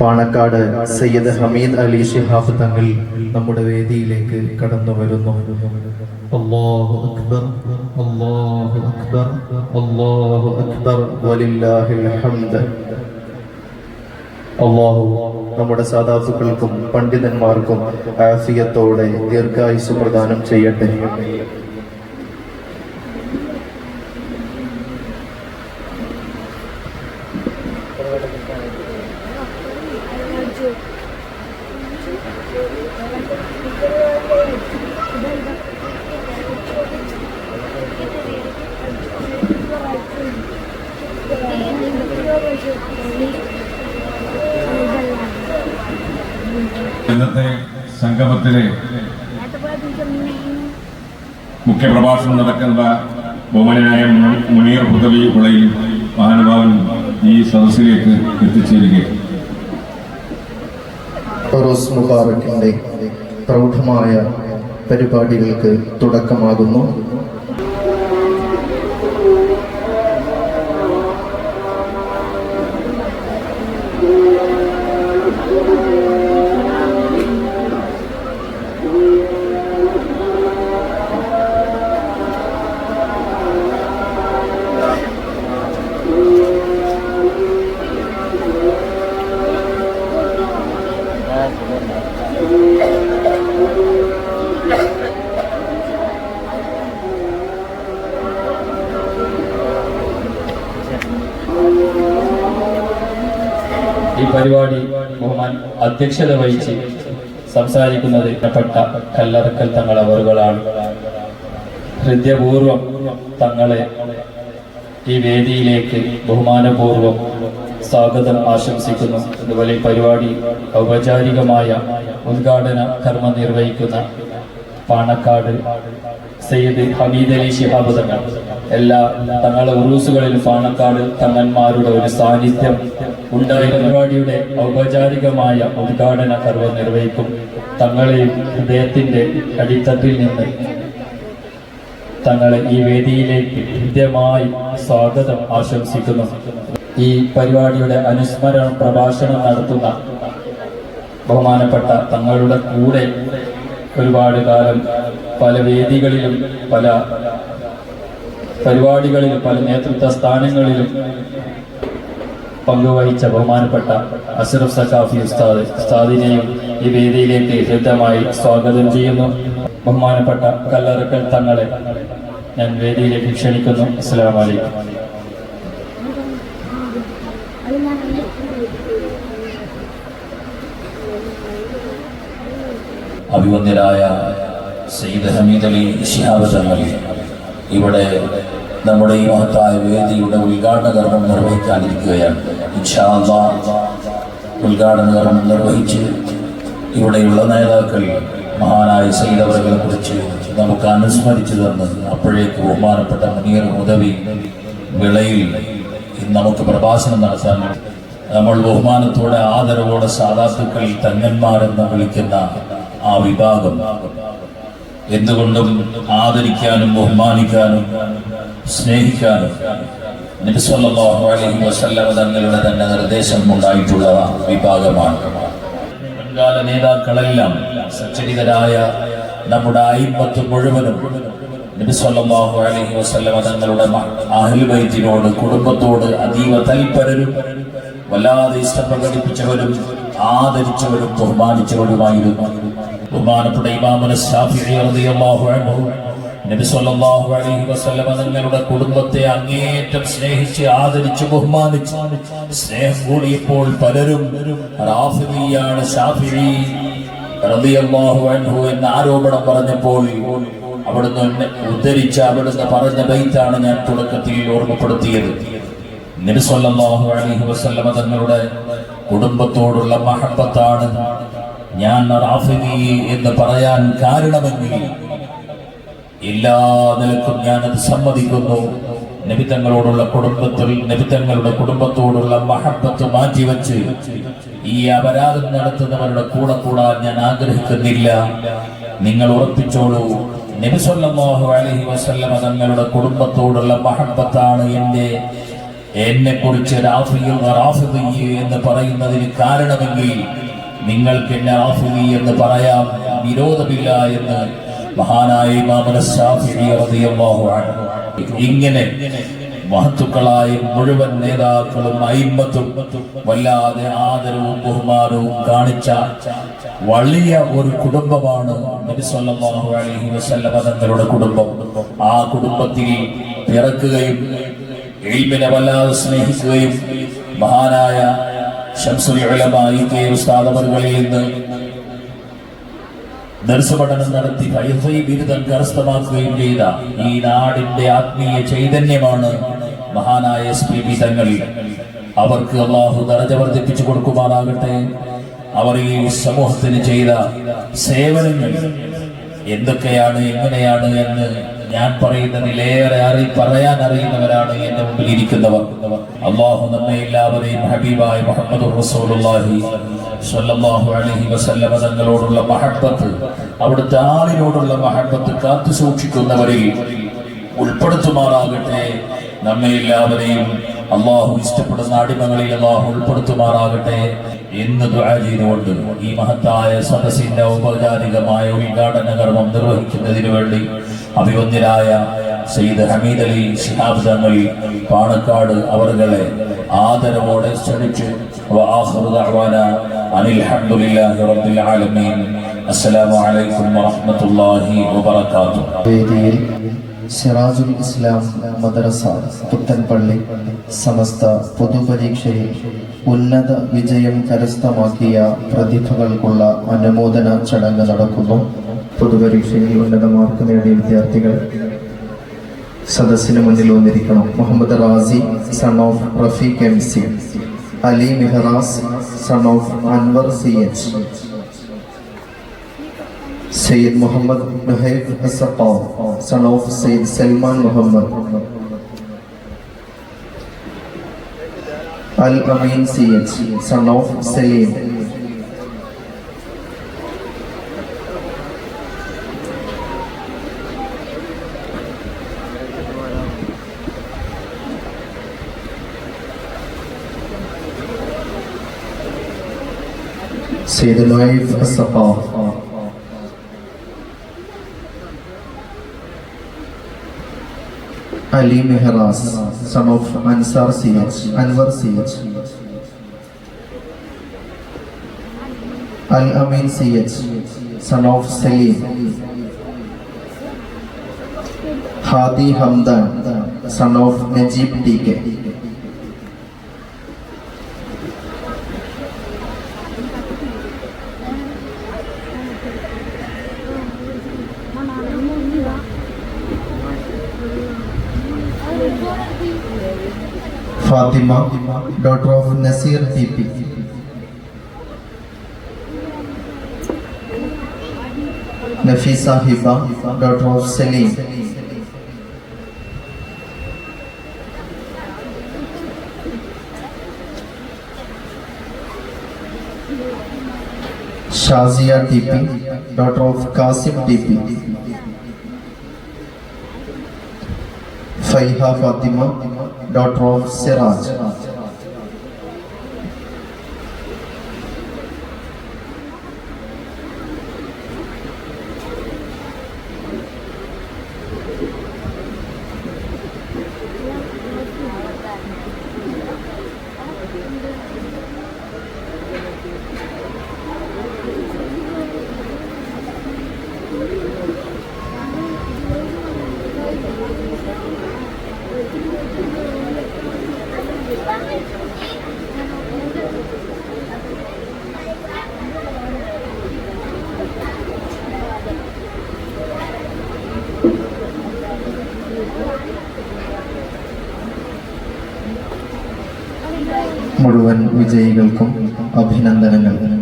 പാണക്കാട് സയ്യദ് ഹമീദ് അലി ഷിഹാബ് തങ്ങൾ നമ്മുടെ വേദിയിലേക്ക് കടന്നു വരുന്നു. അല്ലാഹു അക്ബർ അല്ലാഹു അക്ബർ അല്ലാഹു അക്ബർ. അള്ളാഹു നമ്മുടെ സാധാസുക്കൾക്കും പണ്ഡിതന്മാർക്കും ആഫിയത്തോടെ ദീർഘായുസ് പ്രദാനം ചെയ്യട്ടെ. സംഗമത്തിലെ മുഖ്യപ്രഭാഷണം നടക്കുന്ന ബഹുമാനായ മുനീർ പുതവി പുളയിൽ മഹാനുഭാവൻ ഈ സദസ്സിലേക്ക് എത്തിച്ചേരുകയാണ്. പ്രൗഢമായ പരിപാടികൾക്ക് തുടക്കമാകുന്നു. അധ്യക്ഷത വഹിച്ച് സംസാരിക്കുന്നത് ഇഷ്ടപ്പെട്ട കല്ലറക്കൽ തങ്ങൾ അവറുകളാണ് ഹൃദയപൂർവം തങ്ങളെ ഈ വേദിയിലേക്ക് ബഹുമാനപൂർവം സ്വാഗതം ആശംസിക്കുന്നു. അതുപോലെ പരിപാടി ഔപചാരികമായ ഉദ്ഘാടന കർമ്മം നിർവഹിക്കുന്ന പാണക്കാട് സയ്യിദ് ഹമീദ് അലി ശിഹാബ് തങ്ങൾ. എല്ലാ തങ്ങളുടെ ഉറൂസുകളിൽ പാണക്കാട് തങ്ങന്മാരുടെ ഒരു സാന്നിധ്യം ഉണ്ടായ. പരിപാടിയുടെ ഔപചാരികമായ ഉദ്ഘാടന കർവ് നിർവഹിക്കും തങ്ങളെയും ഹൃദയത്തിന്റെ അടിത്തട്ടിൽ നിന്ന് തങ്ങളെ ഈ വേദിയിലേക്ക് ഹൃദ്യമായി സ്വാഗതം ആശംസിക്കുന്നു. ഈ പരിപാടിയുടെ അനുസ്മരണ പ്രഭാഷണം നടത്തുന്ന ബഹുമാനപ്പെട്ട തങ്ങളുടെ കൂടെ ഒരുപാട് കാലം പല വേദികളിലും പല പരിപാടികളിലും പല നേതൃത്വ സ്ഥാനങ്ങളിലും പങ്കുവഹിച്ച ബഹുമാനപ്പെട്ട അഷറഫ് സഖാഫി ഉസ്താദ് ഉസ്താദിനെയും ഈ വേദിയിലേക്ക് ഹൃദ്യമായി സ്വാഗതം ചെയ്യുന്നു. ബഹുമാനപ്പെട്ട കല്ലറക്കൽ തങ്ങളെ ഞാൻ വേദിയിലേക്ക് ക്ഷണിക്കുന്നു. അസ്സലാമു അലൈക്കും. അഭിവന്ദ്യരായ സയ്യിദ് ഹമീദ് അലി ശിഹാബ് തങ്ങൾ ഇവിടെ നമ്മുടെ ഈ മഹത്തായ വേദിയുടെ ഉദ്ഘാടന കർമ്മം നിർവഹിക്കാനിരിക്കുകയാണ്. ഇൻഷാ അല്ലാഹ് ഉദ്ഘാടന കർമ്മം നിർവഹിച്ച് ഇവിടെയുള്ള നേതാക്കൾ മഹാനായ സയ്യിദ് അവരെ കുറിച്ച് നമുക്ക് അനുസ്മരിച്ചു തന്ന് അപ്പോഴേക്ക് ബഹുമാനപ്പെട്ട മുനീർ ഉദവി വിളയിൽ നമുക്ക് പ്രഭാഷണം നടത്താൻ നമ്മൾ ബഹുമാനത്തോടെ ആദരവോടെ സാധാത്തുക്കൾ തങ്ങന്മാരെന്ന് വിളിക്കുന്ന ആ വിഭാഗം. എന്തുകൊണ്ടും ആദരിക്കാനും ബഹുമാനിക്കാനും സ്നേഹിക്കാനും നബി സല്ലല്ലാഹു അലൈഹി വസല്ലം തങ്ങളുടെ തന്നെ നിർദ്ദേശം ഉണ്ടായിട്ടുള്ള വിഭാഗമാണ്. മുൻകാല നേതാക്കളെല്ലാം സച്ചരിതരായ നമ്മുടെ അയിമ്പത്ത് മുഴുവനും നബി സല്ലല്ലാഹു അലൈഹി വസല്ലം തങ്ങളുടെ അഹിൽവൈദ്യനോട് കുടുംബത്തോട് അതീവ തൽപരരും വല്ലാതെ ഇഷ്ടം പ്രകടിപ്പിച്ചവരും ആദരിച്ചവരും ബഹുമാനിച്ചവരുമായിരുന്നു. ബഹുമാനപ്പെട്ട ഇമാമുന നബി അലൈഹി വസല്ലമ കുടുംബത്തെ അങ്ങേയറ്റം സ്നേഹിച്ച് ആദരിച്ച് ബഹുമാനിച്ച് സ്നേഹം കൂടിയപ്പോൾ പലരും റാഫിദിയാണ് അൻഹു എന്ന ആരോപണം പറഞ്ഞപ്പോൾ അവിടുന്ന് ഉദ്ധരിച്ച അവിടുന്ന് പറഞ്ഞ ബൈത്താണ് ഞാൻ തുടക്കത്തിൽ ഓർമ്മപ്പെടുത്തിയത്. നബി സല്ലല്ലാഹു അലൈഹി വസല്ലമ തങ്ങളുടെ കുടുംബത്തോടുള്ള മഹബത്താണ് ഞാൻ റാഫിദി എന്ന് പറയാൻ കാരണമെങ്കിൽ എല്ലാ നിലക്കും ഞാനത് സമ്മതിക്കുന്നു. നബിത്തങ്ങളോടുള്ള കുടുംബത്തിൽ നബിത്തങ്ങളുടെ കുടുംബത്തോടുള്ള മഹത്വത്ത് മാറ്റിവെച്ച് ഈ അപരാധം നടത്തുന്നവരുടെ കൂടെ കൂടാൻ ഞാൻ ആഗ്രഹിക്കുന്നില്ല. നിങ്ങൾ ഉറപ്പിച്ചോളൂ നബി സല്ലല്ലാഹു അലൈഹി വസല്ലമ തങ്ങളുടെ കുടുംബത്തോടുള്ള മഹബത്താണ് എന്റെ. എന്നെ കുറിച്ച് എന്ന് പറയുന്നതിന് കാരണമെങ്കിൽ നിങ്ങൾക്ക് എന്നെ ആഫുവി എന്ന് പറയാം. വിരോധമില്ല എന്ന് മഹാനായ ഇങ്ങനെ മഹത്തുക്കളായ മുഴുവൻ നേതാക്കളും അയിമ്പത്തും വല്ലാതെ ആദരവും ബഹുമാനവും കാണിച്ച വലിയ ഒരു കുടുംബമാണ് നബി സല്ലല്ലാഹു അലൈഹി വസല്ലമ തങ്ങളുടെ കുടുംബം. ആ കുടുംബത്തിൽ പിറക്കുകയും എൽമിനെ വല്ലാതെ സ്നേഹിക്കുകയും മഹാനായ ഇ കെ ഉസ്താദ് നിന്ന് ദർശപഠനം നടത്തി ഹൈഫൈ ബിരുദം കരസ്ഥമാക്കുകയും ചെയ്ത ഈ നാടിന്റെ ആത്മീയ ചൈതന്യമാണ് മഹാനായ എസ് തങ്ങൾ അവർക്ക് അള്ളാഹു ദർജ വർദ്ധിപ്പിച്ചു കൊടുക്കുമാറാകട്ടെ. അവർ ഈ സമൂഹത്തിന് ചെയ്ത സേവനങ്ങൾ എന്തൊക്കെയാണ് എങ്ങനെയാണ് എന്ന് ഞാൻ പറയുന്നതിലേറെ അറി പറയാൻ അറിയുന്നവരാണ് എന്റെ മുമ്പിൽ ഇരിക്കുന്നവർ. അള്ളാഹു നമ്മെ എല്ലാവരെയും ഹബീബായ മുഹമ്മദ് റസൂലുള്ളാഹി സല്ലല്ലാഹു അലൈഹി വസല്ലമ തങ്ങളോടുള്ള മഹബത്ത് അവിടുത്തെ ആളിനോടുള്ള മഹബത്ത് കാത്തു സൂക്ഷിക്കുന്നവരിൽ ഉൾപ്പെടുത്തുമാറാകട്ടെ. നമ്മെ എല്ലാവരെയും അള്ളാഹു ഇഷ്ടപ്പെടുന്ന അടിമകളിൽ അള്ളാഹു ഉൾപ്പെടുത്തുമാറാകട്ടെ എന്ന് ചെയ്തുകൊണ്ട് ഈ മഹത്തായ സദസ്സിന്റെ ഔപചാരികമായ ഉദ്ഘാടന കർമ്മം നിർവഹിക്കുന്നതിന് വേണ്ടി അഭിവന്ദ്യരായ സയ്യിദ് ഹമീദ് അലി ഷിഹാബ് തങ്ങൾ പാണക്കാട് അവരുടെ ആദരവോടെ ക്ഷണിച്ചു അസ്സലാമു അലൈക്കും വറഹ്മത്തുള്ളാഹി വബറകാതുഹു. സിറാജുൽ ഇസ്ലാം മദ്രസ പുത്തൻപള്ളി സമസ്ത പൊതുപരീക്ഷയിൽ ഉന്നത വിജയം കരസ്ഥമാക്കിയ പ്രതിഭകൾക്കുള്ള അനുമോദന ചടങ്ങ് നടക്കുന്നു. പൊതുപരീക്ഷയിൽ ഉന്നത മാർക്ക് നേടിയ വിദ്യാർത്ഥികൾ സദസ്സിന് മുന്നിൽ വന്നിരിക്കണം. Muhammad Razi son of Rafeeq M C Ali Meharas son of Anwar C H. Sayyid Muhammad Nuhaib ഹസപ്പാവ് son of Sayyid Salman Muhammad Al Ameen C H son of Salim Sayyid Ali Mehras, son of Ansar CH, Anwar CH. Al Amin CH, son of Salim. Hadi Hamdan, son of Najib Fathima daughter of Naseer T P Nafeesa Hiba daughter of Salim Shazia TP daughter of Kasim TP Faiha Fatima, daughter of Siraj. മുഴുവൻ വിജയികൾക്കും അഭിനന്ദനങ്ങൾ.